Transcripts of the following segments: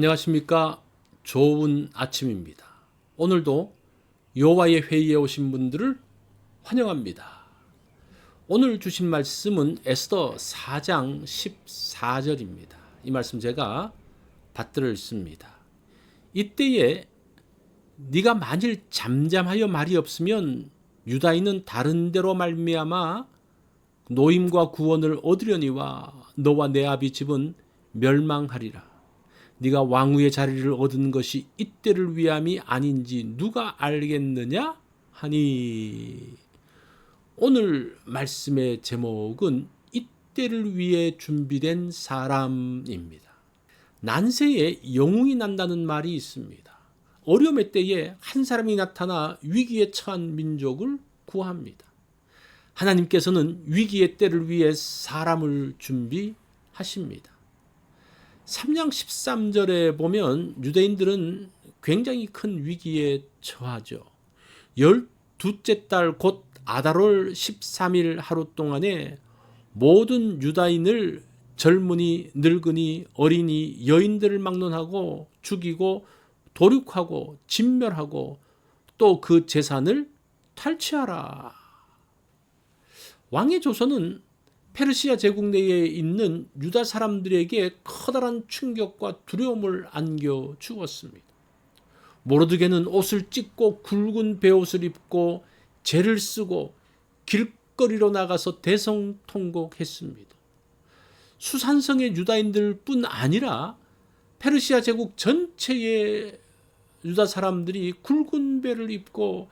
안녕하십니까. 좋은 아침입니다. 오늘도 여호와의 회의에 오신 분들을 환영합니다. 오늘 주신 말씀은 에스더 4장 14절입니다. 이 말씀 제가 받들을 씁니다. 이때에 네가 만일 잠잠하여 말이 없으면 유다인은 다른 데로 말미암아 노임과 구원을 얻으려니와 너와 내 아비 집은 멸망하리라. 네가 왕후의 자리를 얻은 것이 이때를 위함이 아닌지 누가 알겠느냐 하니 오늘 말씀의 제목은 이때를 위해 준비된 사람입니다. 난세에 영웅이 난다는 말이 있습니다. 어려움의 때에 한 사람이 나타나 위기에 처한 민족을 구합니다. 하나님께서는 위기의 때를 위해 사람을 준비하십니다. 3장 13절에 보면 유대인들은 굉장히 큰 위기에 처하죠. 열두째 달 곧 아다롤 13일 하루 동안에 모든 유다인을 젊은이, 늙은이, 어린이, 여인들을 막론하고 죽이고 도륙하고 진멸하고 또 그 재산을 탈취하라. 왕의 조선은 페르시아 제국 내에 있는 유다 사람들에게 커다란 충격과 두려움을 안겨 주었습니다. 모르드게는 옷을 찢고 굵은 베옷을 입고 죄를 쓰고 길거리로 나가서 대성통곡했습니다. 수산성의 유다인들뿐 아니라 페르시아 제국 전체의 유다 사람들이 굵은 배를 입고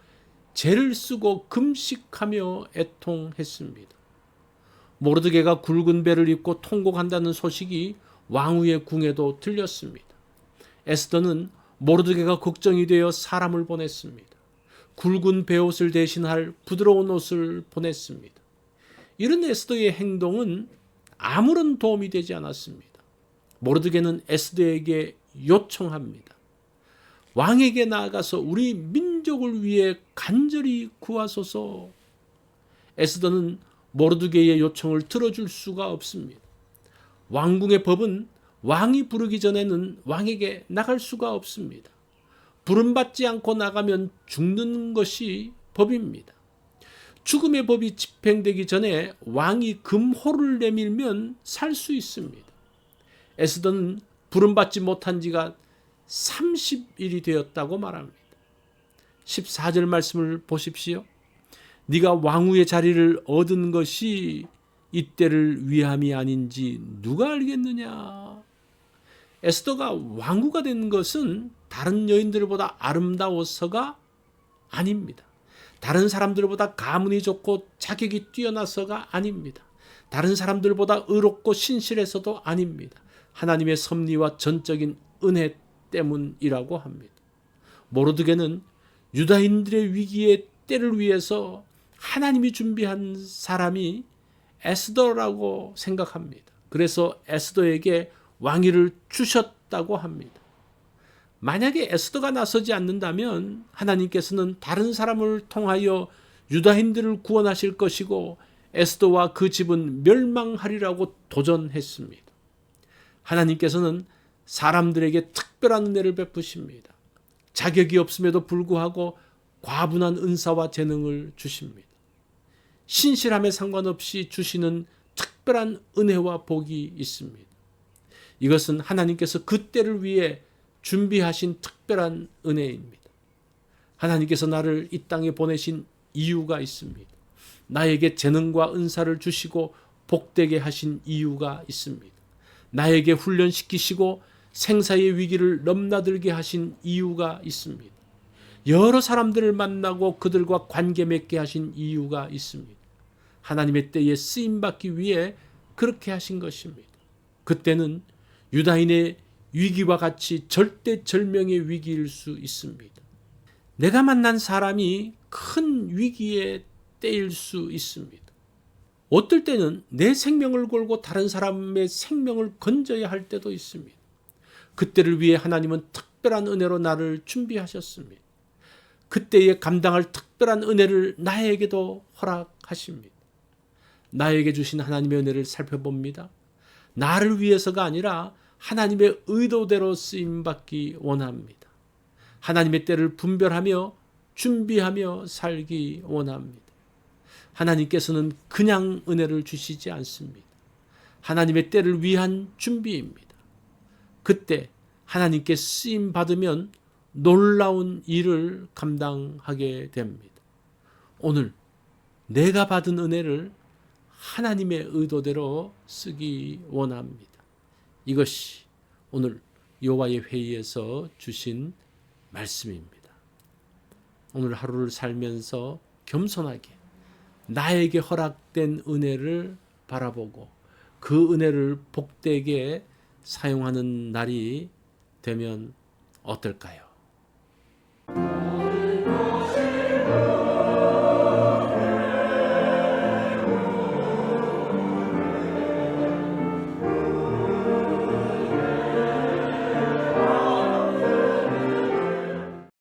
죄를 쓰고 금식하며 애통했습니다. 모르드게가 굵은 배를 입고 통곡한다는 소식이 왕후의 궁에도 들렸습니다. 에스더는 모르드게가 걱정이 되어 사람을 보냈습니다. 굵은 베옷을 대신할 부드러운 옷을 보냈습니다. 이런 에스더의 행동은 아무런 도움이 되지 않았습니다. 모르드게는 에스더에게 요청합니다. 왕에게 나아가서 우리 민족을 위해 간절히 구하소서. 에스더는 모르드게의 요청을 들어줄 수가 없습니다. 왕궁의 법은 왕이 부르기 전에는 왕에게 나갈 수가 없습니다. 부름받지 않고 나가면 죽는 것이 법입니다. 죽음의 법이 집행되기 전에 왕이 금호를 내밀면 살 수 있습니다. 에스더는 부름받지 못한 지가 30일이 되었다고 말합니다. 14절 말씀을 보십시오. 네가 왕후의 자리를 얻은 것이 이때를 위함이 아닌지 누가 알겠느냐? 에스더가 왕후가 된 것은 다른 여인들보다 아름다워서가 아닙니다. 다른 사람들보다 가문이 좋고 자격이 뛰어나서가 아닙니다. 다른 사람들보다 의롭고 신실해서도 아닙니다. 하나님의 섭리와 전적인 은혜 때문이라고 합니다. 모르드게는 유다인들의 위기의 때를 위해서 하나님이 준비한 사람이 에스더라고 생각합니다. 그래서 에스더에게 왕위를 주셨다고 합니다. 만약에 에스더가 나서지 않는다면 하나님께서는 다른 사람을 통하여 유다인들을 구원하실 것이고 에스더와 그 집은 멸망하리라고 도전했습니다. 하나님께서는 사람들에게 특별한 은혜를 베푸십니다. 자격이 없음에도 불구하고 과분한 은사와 재능을 주십니다. 신실함에 상관없이 주시는 특별한 은혜와 복이 있습니다. 이것은 하나님께서 그때를 위해 준비하신 특별한 은혜입니다. 하나님께서 나를 이 땅에 보내신 이유가 있습니다. 나에게 재능과 은사를 주시고 복되게 하신 이유가 있습니다. 나에게 훈련시키시고 생사의 위기를 넘나들게 하신 이유가 있습니다. 여러 사람들을 만나고 그들과 관계 맺게 하신 이유가 있습니다. 하나님의 때에 쓰임 받기 위해 그렇게 하신 것입니다. 그때는 유다인의 위기와 같이 절대절명의 위기일 수 있습니다. 내가 만난 사람이 큰 위기에 때일 수 있습니다. 어떨 때는 내 생명을 걸고 다른 사람의 생명을 건져야 할 때도 있습니다. 그때를 위해 하나님은 특별한 은혜로 나를 준비하셨습니다. 그때에 감당할 특별한 은혜를 나에게도 허락하십니다. 나에게 주신 하나님의 은혜를 살펴봅니다. 나를 위해서가 아니라 하나님의 의도대로 쓰임 받기 원합니다. 하나님의 때를 분별하며 준비하며 살기 원합니다. 하나님께서는 그냥 은혜를 주시지 않습니다. 하나님의 때를 위한 준비입니다. 그때 하나님께 쓰임 받으면 놀라운 일을 감당하게 됩니다. 오늘 내가 받은 은혜를 하나님의 의도대로 쓰기 원합니다. 이것이 오늘 여호와의 회의에서 주신 말씀입니다. 오늘 하루를 살면서 겸손하게 나에게 허락된 은혜를 바라보고 그 은혜를 복되게 사용하는 날이 되면 어떨까요?